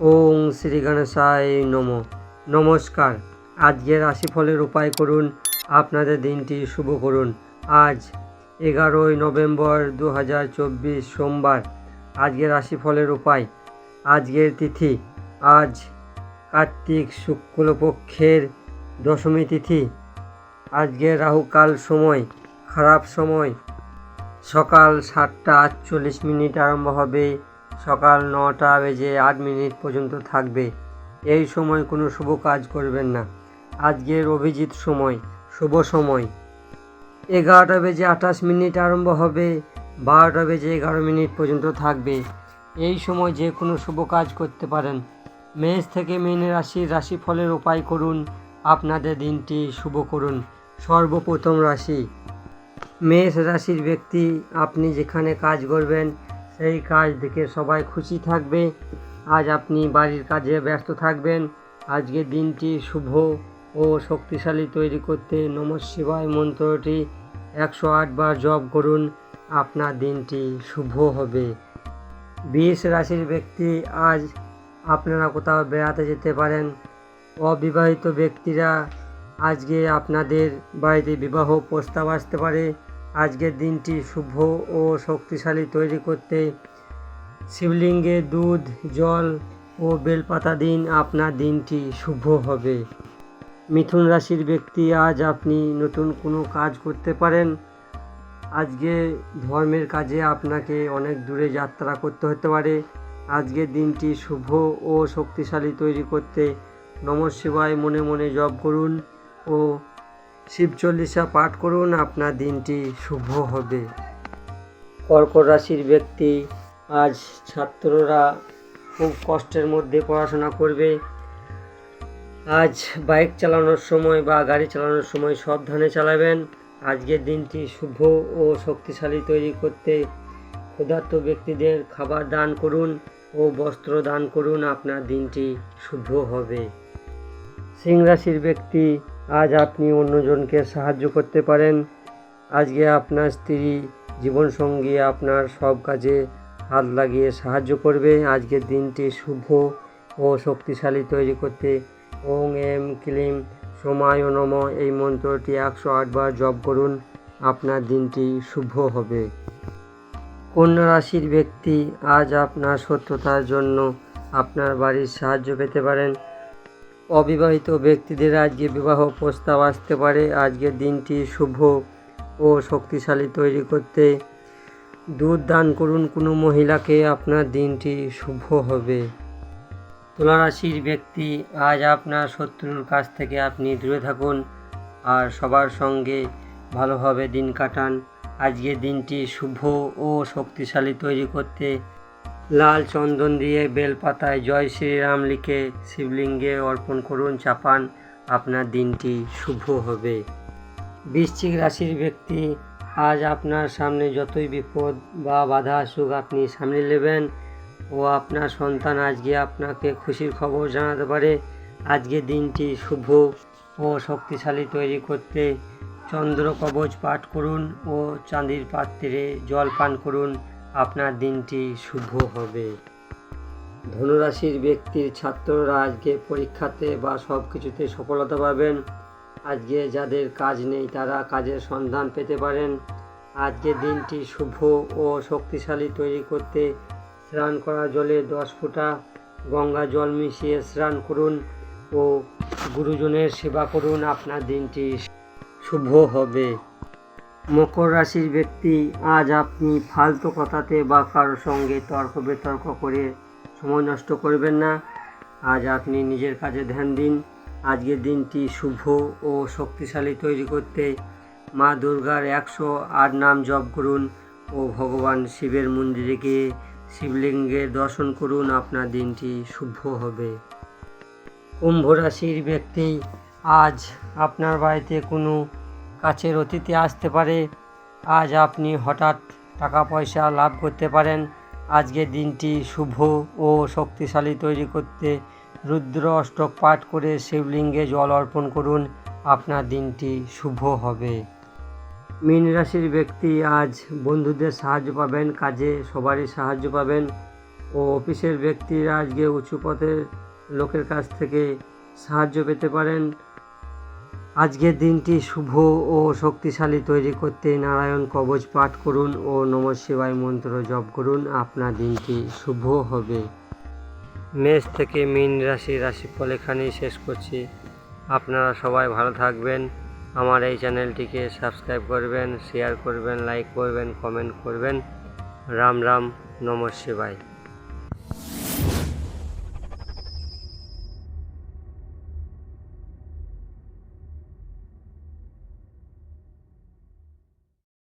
ওং শ্রী গণেশায় নম। নমস্কার। আজকের রাশিফলের উপায় করুন, আপনাদের দিনটি শুভ করুন। আজ এগারোই নভেম্বর দু হাজার চব্বিশ সোমবার। আজকের রাশিফলের উপায়। আজকের তিথি। আজ কার্তিক শুক্লপক্ষের দশমী তিথি। আজকের রাহুকাল সময়, খারাপ সময়। সকাল সাতটা আটচল্লিশ মিনিট আরম্ভ হবে। সকাল নটা বেজে আট মিনিট পর্যন্ত থাকবে। এই সময় কোনো শুভ কাজ করবেন না। আজকের অভিজিৎ সময়, শুভ সময়। এগারোটা বেজে আঠাশ মিনিট আরম্ভ হবে, বারোটা বেজে এগারো মিনিট পর্যন্ত থাকবে। এই সময় যে কোনো শুভ কাজ করতে পারেন। মেষ থেকে মীন রাশির রাশিফলের উপায় করুন। আপনাদের দিনটি শুভ করুন। সর্বপ্রথম রাশি। মেষ রাশির ব্যক্তি, আপনি যেখানে কাজ করবেন সেই কাজ দেখে সবাই খুশি থাকবে। আজ আপনি বাড়ির কাজে ব্যস্ত থাকবেন। আজকের দিনটি শুভ ও শক্তিশালী তৈরি করতে নম শিবায় মন্ত্রটি একশো আট বার জপ করুন, আপনার দিনটি শুভ হবে। বিষ রাশির ব্যক্তি আজ আপনারা কোথাও বেড়াতে যেতে পারেন। অবিবাহিত ব্যক্তিরা আজকে আপনাদের বাড়িতে বিবাহ প্রস্তাব আসতে পারে। আজকের দিনটি শুভ ও শক্তিশালী তৈরি করতে শিবলিঙ্গে দুধ, জল ও বেলপাতা দিন, আপনার দিনটি শুভ হবে। মিথুন রাশির ব্যক্তি, আজ আপনি নতুন কোনো কাজ করতে পারেন। আজকে ধর্মের কাজে আপনাকে অনেক দূরে যাত্রা করতে হতে পারে। আজকের দিনটি শুভ ও শক্তিশালী তৈরি করতে নম শিবায় মনে মনে জপ করুন ও শিব চল্লিশা পাঠ করুন, আপনার দিনটি শুভ হবে। কর্কট রাশির ব্যক্তি, আজ ছাত্ররা খুব কষ্টের মধ্যে পড়াশোনা করবে। আজ বাইক চালানোর সময় বা গাড়ি চালানোর সময় সাবধানে চালাবেন। আজকের দিনটি শুভ ও শক্তিশালী তৈরি করতে ক্ষুধার্ত ব্যক্তিদের খাবার দান করুন ও বস্ত্র দান করুন, আপনার দিনটি শুভ হবে। সিং রাশির ব্যক্তি আজ আপনি অন্যজনকে সাহায্য করতে পারেন। আজকে আপনার স্ত্রী জীবনসঙ্গী আপনার সব কাজে হাত লাগিয়ে সাহায্য করবে। আজকের দিনটি শুভ ও শক্তিশালী তৈরি করতে। ওং এম ক্লিম। সময় নম। এই মন্ত্রটি একশো আটবার জপ করুন। আপনার দিনটি শুভ হবে। কন্যা রাশির ব্যক্তি, আজ আপনার সত্যতার জন্য আপনার বাড়ির সাহায্য পেতে পারেন। অবিবাহিত ব্যক্তিদের আজকে বিবাহ প্রস্তাব আসতে পারে। আজকের দিনটি শুভ ও শক্তিশালী তৈরি করতে দুধ দান করুন কোনো মহিলাকে। আপনার দিনটি শুভ হবে। তুলা রাশির ব্যক্তি, আজ আপনার শত্রুর কাছ থেকে আপনি দূরে থাকুন আর সবার সঙ্গে ভালোভাবে দিন কাটান। আজকের দিনটি শুভ ও শক্তিশালী তৈরি করতে লাল চন্দন দিয়ে বেলপাতায় জয় শ্রীরাম লিখে শিবলিঙ্গে অর্পণ করুন চাপান। আপনার দিনটি শুভ হবে। বৃশ্চিক রাশির ব্যক্তি, আজ আপনার সামনে যতই বিপদ বা বাধা আসুক, আপনি সামনে নেবেন ও আপনার সন্তান আজকে আপনাকে খুশির খবর জানাতে পারে। আজকে দিনটি শুভ ও শক্তিশালী তৈরি করতে চন্দ্র কবচ পাঠ করুন ও চাঁদির পাত্রে জল পান করুন। আপনার দিনটি শুভ হবে। ধনুরাশির ব্যক্তির ছাত্ররা আজকে পরীক্ষাতে বা সব কিছুতে সফলতা পাবেন। আজকে যাদের কাজ নেই, তারা কাজের সন্ধান পেতে পারেন। আজকে দিনটি শুভ ও শক্তিশালী তৈরি করতে স্নান করা জলে দশ ফোঁটা, গঙ্গা জল মিশিয়ে স্নান করুন ও গুরুজনের সেবা করুন। আপনার দিনটি শুভ হবে। মকর রাশির ব্যক্তি, আজ আপনি ফালতু কথাতে বা কারোর সঙ্গে তর্ক বিতর্ক করে সময় নষ্ট করবেন না। আজ আপনি নিজের কাজে ধ্যান দিন। আজকের দিনটি শুভ ও শক্তিশালী তৈরি করতে মা দুর্গার একশো আট নাম জপ করুন ও ভগবান শিবের মন্দিরে গিয়ে শিবলিঙ্গের দর্শন করুন। আপনার দিনটি শুভ হবে। কুম্ভ রাশির ব্যক্তি, আজ আপনার বাড়িতে কোনো কাছের অতিথি আসতে পারে। আজ আপনি হঠাৎ টাকা পয়সা লাভ করতে পারেন। আজকের দিনটি শুভ ও শক্তিশালী তৈরি করতে রুদ্র অষ্টক পাঠ করে শিবলিঙ্গে জল অর্পণ করুন। আপনার দিনটি শুভ হবে। মীন রাশির ব্যক্তি আজ বন্ধুদের সাহায্য পাবেন, কাজে সবারই সাহায্য পাবেন ও অফিসের ব্যক্তিরা আজকে উঁচু পথের লোকের কাছ থেকে সাহায্য পেতে পারেন। আজকের দিনটি শুভ ও শক্তিশালী তৈরি করতে নারায়ণ কবচ পাঠ করুন ও নম শিবায় মন্ত্র জপ করুন। আপনার দিনটি শুভ হবে। মেষ থেকে মীন রাশি রাশিফল এখানেই শেষ করছি। আপনারা সবাই ভালো থাকবেন। আমার এই চ্যানেলটিকে সাবস্ক্রাইব করবেন, শেয়ার করবেন, লাইক করবেন, কমেন্ট করবেন। রাম রাম, নম শিবায়।